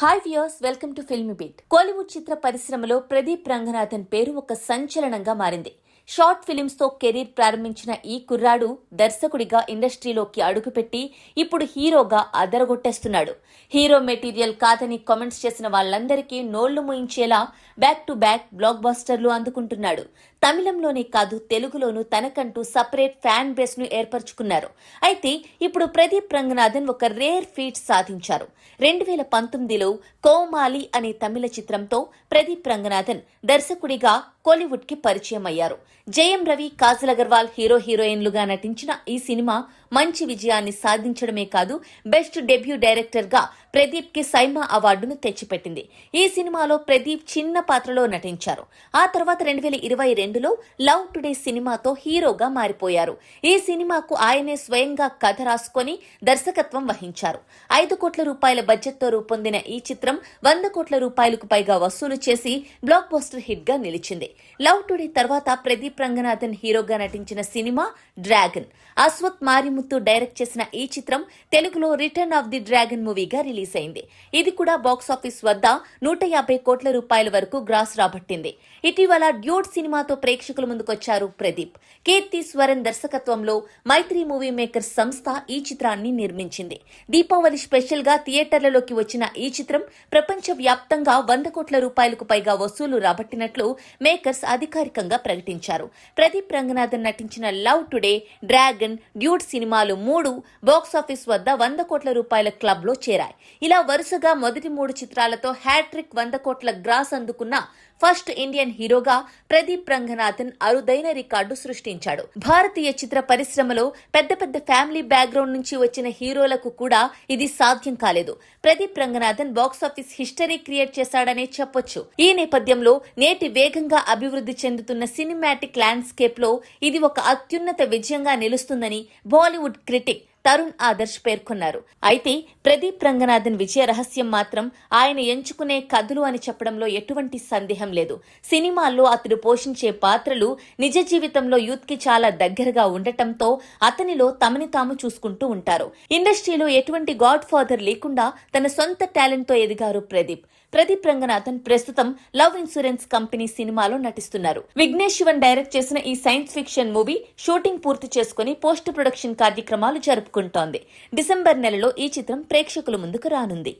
Hi viewers welcome to film beat Kollywood చిత్ర పరిశ్రమలో ప్రదీప్ రంగనాథన్ పేరు ఒక సంచలనంగా మారింది. షార్ట్ ఫిలిమ్స్తో కెరీర్ ప్రారంభించిన ఈ కుర్రాడు దర్శకుడిగా ఇండస్ట్రీలోకి అడుగుపెట్టి ఇప్పుడు హీరోగా అదరగొట్టేస్తున్నాడు. హీరో మెటీరియల్ కాదని కామెంట్స్ చేసిన వాళ్ళందరికీ నోళ్ళు ముయించేలా బ్యాక్ టు బ్యాక్ బ్లాక్ బాస్టర్లు అందుకుంటున్నాడు. తమిళంలోనే కాదు తెలుగులోనూ తనకంటూ సపరేట్ ఫ్యాన్ బేస్ను ఏర్పరచుకున్నారు. అయితే ఇప్పుడు ప్రదీప్ రంగనాథన్ ఒక రేర్ ఫీట్ సాధించారు. రెండు వేల పంతొమ్మిదిలో కోమాలి అనే తమిళ చిత్రంతో ప్రదీప్ రంగనాథన్ దర్శకుడిగా కోలీవుడ్కి పరిచయం అయ్యారు జయం రవి కాజల్ అగర్వాల్ హీరో హీరోయిన్లుగా నటించిన ఈ సినిమా మంచి విజయాన్ని సాధించడమే కాదు బెస్ట్ డెబ్యూ డైరెక్టర్గా ప్రదీప్కి సైమా అవార్డును తెచ్చిపెట్టింది. ఈ సినిమాలో ప్రదీప్ చిన్న పాత్రలో నటించారు. ఆ తర్వాత రెండు వేల ఇరవై రెండులో లవ్ టుడే సినిమాతో హీరోగా మారిపోయారు. ఈ సినిమాకు ఆయనే స్వయంగా కథ రాసుకొని దర్శకత్వం వహించారు. ఐదు కోట్ల రూపాయల బడ్జెట్తో రూపొందిన ఈ చిత్రం వంద కోట్ల రూపాయలకు పైగా వసూలు చేసి బ్లాక్ బస్టర్ హిట్గా నిలిచింది. లవ్ టుడే తర్వాత ప్రదీప్ రంగనాథన్ హీరోగా నటించిన cinema dragon. Ashwath Marimuthu direct చేసిన ఈ చిత్రం తెలుగులో రిటర్న్ ఆఫ్ ది డ్రాగన్ మూవీగా రిలీజ్ అయింది. ఇది కూడా బాక్సాఫీస్ వద్ద నూట యాభై కోట్ల రూపాయల వరకు గ్రాస్ రాబట్టింది. ఇటీవల డ్యూడ్ సినిమాతో ప్రేక్షకుల ముందుకొచ్చారు ప్రదీప్. కీర్తి స్వరన్ దర్శకత్వంలో మైత్రి మూవీ మేకర్స్ సంస్థ ఈ చిత్రాన్ని నిర్మించింది. దీపావళి స్పెషల్గా థియేటర్లలోకి వచ్చిన ఈ చిత్రం ప్రపంచ వ్యాప్తంగా వంద కోట్ల రూపాయలకు పైగా వసూలు రాబట్టినట్లు మేకర్ మేకర్స్ అధికారికంగా ప్రకటించారు. ప్రదీప్ రంగనాథన్ నటించిన లవ్ టుడే డ్రాగన్ డ్యూడ్ సినిమాలు మూడు బాక్సాఫీస్ వద్ద వంద కోట్ల రూపాయల క్లబ్లో చేరాయి. ఇలా వరుసగా మొదటి మూడు చిత్రాలతో హ్యాట్రిక్ వంద కోట్ల గ్రాస్ అందుకున్న ఫస్ట్ ఇండియన్ హీరోగా ప్రదీప్ రంగనాథన్ అరుదైన రికార్డు సృష్టించాడు. భారతీయ చిత్ర పరిశ్రమలో పెద్ద పెద్ద ఫ్యామిలీ బ్యాక్గ్రౌండ్ నుంచి వచ్చిన హీరోలకు కూడా ఇది సాధ్యం కాలేదు. Pradeep Ranganathan box office history create చేశాడనే చెప్పొచ్చు. ఈ నేపథ్యంలో నేటి వేగంగా అభివృద్ధి చెందుతున్న సినిమాటిక్ ల్యాండ్స్కేప్లో ఇది ఒక అత్యున్నత విజయంగా నిలుస్తుందని బాలీవుడ్ క్రిటిక్ తరుణ్ ఆదర్శ్ పేర్కొన్నారు. అయితే ప్రదీప్ రంగనాథన్ విజయ రహస్యం మాత్రం ఆయన ఎంచుకునే కథలు అని చెప్పడంలో ఎటువంటి సందేహం లేదు. సినిమాల్లో అతడు పోషించే పాత్రలు నిజ జీవితంలో యూత్కి చాలా దగ్గరగా ఉండటంతో అతనిలో తమని తాము చూసుకుంటూ ఉంటారు. ఇండస్ట్రీలో ఎటువంటి గాడ్ ఫాదర్ లేకుండా తన సొంత టాలెంట్తో ఎదిగారు ప్రదీప్. ప్రదీప్ రంగనాథన్ ప్రస్తుతం లవ్ ఇన్సూరెన్స్ కంపెనీ సినిమాలో నటిస్తున్నారు. విఘ్నేష్ శివన్ డైరెక్ట్ చేసిన ఈ సైన్స్ ఫిక్షన్ మూవీ షూటింగ్ పూర్తి చేసుకుని పోస్ట్ ప్రొడక్షన్ కార్యక్రమాలు జరుపుకుంటోంది. డిసెంబర్ నెలలో ఈ చిత్రం ప్రేక్షకుల ముందుకు రానుంది.